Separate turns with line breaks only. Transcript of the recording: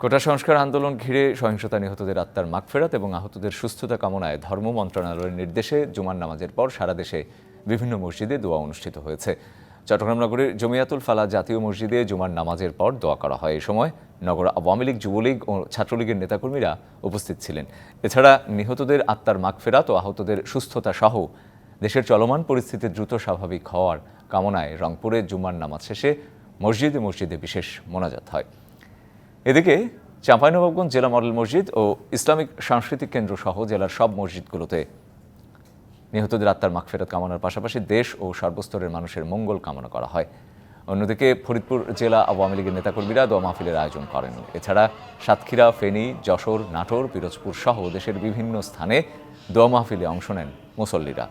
কোটা সংস্কার আন্দোলন ঘিরে সহিংসতা নিহতদের আত্মার মাগফেরাত এবং আহতদের সুস্থতা কামনায় ধর্ম মন্ত্রণালয়ের নির্দেশে জুমার নামাজের পর সারা দেশে বিভিন্ন মসজিদে দোয়া অনুষ্ঠিত হয়েছে। চট্টগ্রাম নগরের জমিয়াতুল ফালা জাতীয় মসজিদে জুমার নামাজের পর দোয়া করা হয়। এই সময় নগর আওয়ামী লীগ, যুবলীগ ও ছাত্রলীগের নেতাকর্মীরা উপস্থিত ছিলেন। এছাড়া নিহতদের আত্মার মাগফেরাত ও আহতদের সুস্থতা সহ দেশের চলমান পরিস্থিতি দ্রুত স্বাভাবিক হওয়ার কামনায় রংপুরে জুমার নামাজ শেষে মসজিদে মসজিদে বিশেষ মোনাজাত হয়। এদিকে চাঁপাইনবাবগঞ্জ জেলা মডেল মসজিদ ও ইসলামিক সাংস্কৃতিক কেন্দ্র সহ জেলার সব মসজিদগুলোতে নিহতদের আত্মার মাগফেরত কামনার পাশাপাশি দেশ ও সর্বস্তরের মানুষের মঙ্গল কামনা করা হয়। অন্যদিকে ফরিদপুর জেলা আওয়ামী লীগের নেতাকর্মীরা দোয়া মাহফিলের আয়োজন করেন। এছাড়া সাতক্ষীরা, ফেনী, যশোর, নাটোর, পিরোজপুর সহ দেশের বিভিন্ন স্থানে দোয়া মাহফিলে অংশ নেন মুসল্লিরা।